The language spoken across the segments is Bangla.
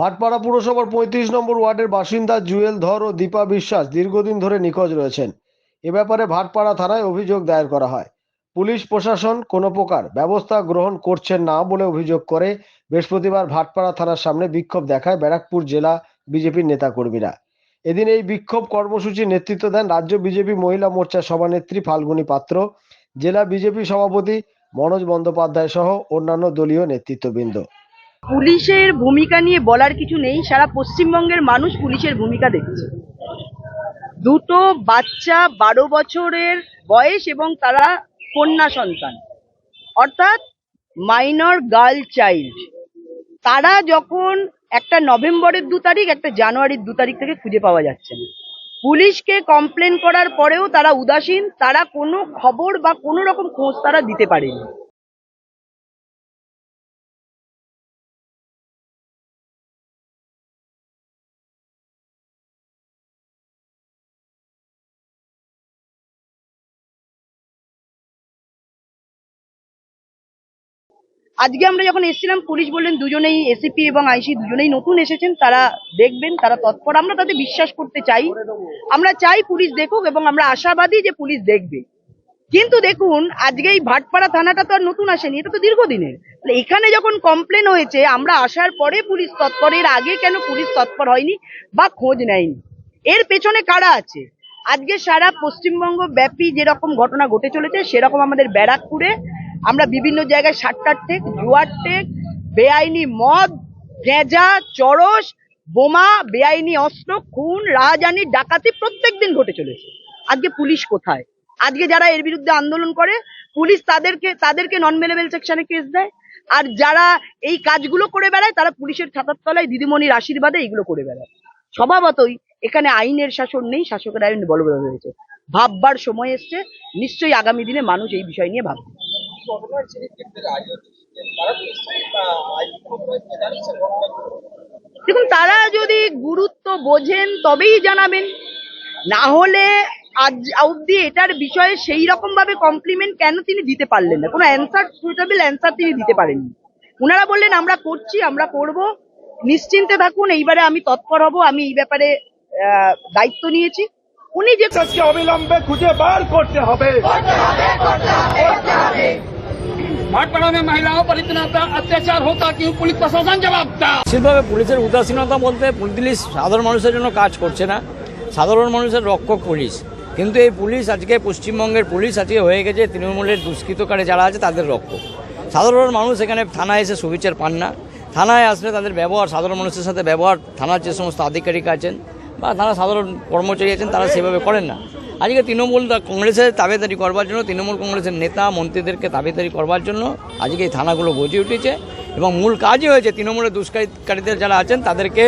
ভাটপাড়া পুরসভার পঁয়ত্রিশ নম্বর ওয়ার্ডের বাসিন্দা জুয়েল ধর ও দীপা বিশ্বাস দীর্ঘদিন ধরে নিখোঁজ রয়েছেন। এ ব্যাপারে ভাটপাড়া থানায় অভিযোগ দায়ের করা হয়। পুলিশ, প্রশাসন কোনো প্রকার ব্যবস্থা গ্রহণ করছেন না বলে অভিযোগ করে বৃহস্পতিবার ভাটপাড়া থানার সামনে বিক্ষোভ দেখায় ব্যারাকপুর জেলা বিজেপির নেতাকর্মীরা। এদিন এই বিক্ষোভ কর্মসূচির নেতৃত্ব দেন রাজ্য বিজেপি মহিলা মোর্চার সভানেত্রী ফাল্গুনী পাত্র, জেলা বিজেপি সভাপতি মনোজ বন্দ্যোপাধ্যায় সহ অন্যান্য দলীয় নেতৃত্ববৃন্দ। পুলিশের ভূমিকা নিয়ে বলার কিছু নেই, সারা পশ্চিমবঙ্গের মানুষ পুলিশের ভূমিকা দেখছে। দুটো বাচ্চা বারো বছরের বয়স এবং তারা কন্যা সন্তান। অর্থাৎ মাইনর গার্ল চাইল্ড তারা যখন একটা নভেম্বরের দু তারিখ, একটা জানুয়ারির দু তারিখ থেকে খুঁজে পাওয়া যাচ্ছে না। পুলিশকে কমপ্লেন করার পরেও তারা উদাসীন, তারা কোনো খবর বা কোনো রকম খোঁজ তারা দিতে পারেনি। আজকে আমরা যখন এসেছিলাম, পুলিশ বললেন দুজনেই এসিপি এবং আইসি দুজনেই নতুন এসেছেন, তারা দেখবেন, তারা তৎপর। আমরা তাতে বিশ্বাস করতে চাই। আমরা চাই পুলিশ দেখুক এবং আমরা আশাবাদী যে পুলিশ দেখবে। কিন্তু দেখুন আজকে এই ভাটপাড়া থানাটা তো আর নতুন আসেনি, এটা তো দীর্ঘদিনের। এখানে যখন কমপ্লেন হয়েছে, আমরা আসার পরে পুলিশ তৎপর, এর আগে কেন পুলিশ তৎপর হয়নি বা খোঁজ নেয়নি? এর পেছনে কারা আছে? আজকে সারা পশ্চিমবঙ্গ ব্যাপী যেরকম ঘটনা ঘটে চলেছে, সেরকম আমাদের ব্যারাকপুরে আমরা বিভিন্ন জায়গায় সাতটার টেক, জুয়ার টেক, বেআইনি মদ, গেঁজা, চরস, বোমা, বেআইনি অস্ত্র, খুন, রাহাজানি, ডাকাতি প্রত্যেকদিন ঘটে চলেছে। আজকে পুলিশ কোথায়? আজকে যারা এর বিরুদ্ধে আন্দোলন করে, পুলিশ তাদেরকে তাদেরকে নন মেলেবেল সেকশনে কেস দেয়। আর যারা এই কাজগুলো করে বেড়ায়, তারা পুলিশের ছাতার তলায় দিদিমণির আশীর্বাদে এইগুলো করে বেড়ায়। স্বভাবতই এখানে আইনের শাসন নেই, শাসকের আইন বলবৎ হয়েছে। ভাববার সময় এসছে, নিশ্চয়ই আগামী দিনে মানুষ এই বিষয় নিয়ে ভাববে। দেখুন তারা যদি গুরুত্ব বোঝেন তবেই জানাবেন। না হলে আজ অব্দি এটার বিষয়ে সেই রকম ভাবে কমপ্লিমেন্ট কেন তিনি দিতে পারলেন না? কোনো অ্যান্সার সুইটেবল অ্যান্সার তিনি দিতে পারেননি। ওনারা বললেন আমরা করছি আমরা করব। নিশ্চিন্তে থাকুন এইবারে আমি তৎপর হব আমি এই ব্যাপারে দায়িত্ব নিয়েছি। উনি যে অবিলম্বে খুঁজে বার করতে হবে। भाटपाड़ा में महिलाओं पर इतना अत्याचार होता क्यों पुलिस प्रशासन जवाब था নিশ্চিতভাবে পুলিশের উদাসীনতা বলতে পুলিশ সাধারণ মানুষের জন্য কাজ করছে না সাধারণ মানুষের রক্ষক পুলিশ কিন্তু এই পুলিশ আজকে পশ্চিমবঙ্গের পুলিশ আজকে হয়ে গেছে তৃণমূলের দুষ্কৃতকারী যারা আছে তাদের রক্ষক সাধারণ মানুষ এখানে থানায় এসে সুবিচার পান না থানায় আসলে তাদের ব্যবহার সাধারণ মানুষের সাথে ব্যবহার থানার যে সমস্ত আধিকারিক আছেন বা থানা সাধারণ কর্মচারী আছেন তারা সেভাবে করেন না আজকে তৃণমূল কংগ্রেসের তাবেদারি করবার জন্য তৃণমূল কংগ্রেসের নেতা মন্ত্রীদেরকে তাবেদারি করবার জন্য আজকে এই থানাগুলো গজে উঠেছে এবং মূল কাজই হয়েছে তৃণমূলের দুষ্কারীকারীদের যারা আছেন তাদেরকে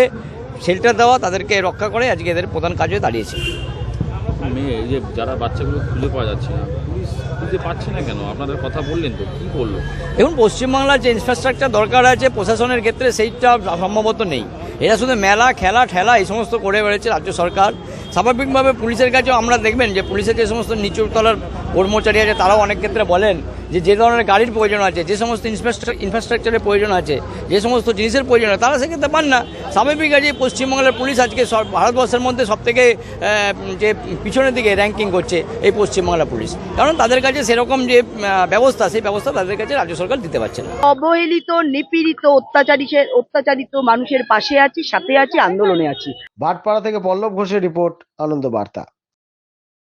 শেল্টার দেওয়া তাদেরকে রক্ষা করে আজকে এদের প্রধান কাজ হয়ে দাঁড়িয়েছে। মেয়ে যে যারা বাচ্চাগুলো খুঁজে পাওয়া যাচ্ছে না খুঁজে পাচ্ছে না কেন? আপনাদের কথা বললেন তো কি বলল? দেখুন পশ্চিমবাংলার যে ইনফ্রাস্ট্রাকচার দরকার আছে প্রশাসনের ক্ষেত্রে সেইটা সম্ভবত নেই। এরা শুধু মেলা, খেলা, ঠেলা, এই সমস্ত করে বেড়েছে রাজ্য সরকার। স্বাভাবিকভাবে পুলিশের কাছেও আমরা দেখবেন যে পুলিশের যে সমস্ত নিচুতলার কর্মচারী আছে তারাও অনেক ক্ষেত্রে বলেন যে যে ধরনের গাড়ির প্রয়োজন আছে যে সমস্ত ইনফ্রাস্ট্রাকচারের প্রয়োজন আছে যে সমস্ত জিনিসের প্রয়োজন আছে তারা সেক্ষেত্রে পান না। স্বাভাবিক আছে পশ্চিমবাংলার পুলিশ আজকে সব ভারতবর্ষের মধ্যে সবথেকে আহ, যে পিছনের দিকে র্যাঙ্কিং করছে এই পশ্চিমবাংলা পুলিশ। কারণ তাদের কাছে সেরকম যে আহ, ব্যবস্থা সেই ব্যবস্থা তাদের কাছে রাজ্য সরকার দিতে পারছে না। অবহেলিত নিপীড়িত অত্যাচারী অত্যাচারিত মানুষের পাশে আছি সাথে আছি আন্দোলনে আছি। ভাটপাড়া থেকে পল্লব ঘোষের রিপোর্ট আনন্দ বার্তা।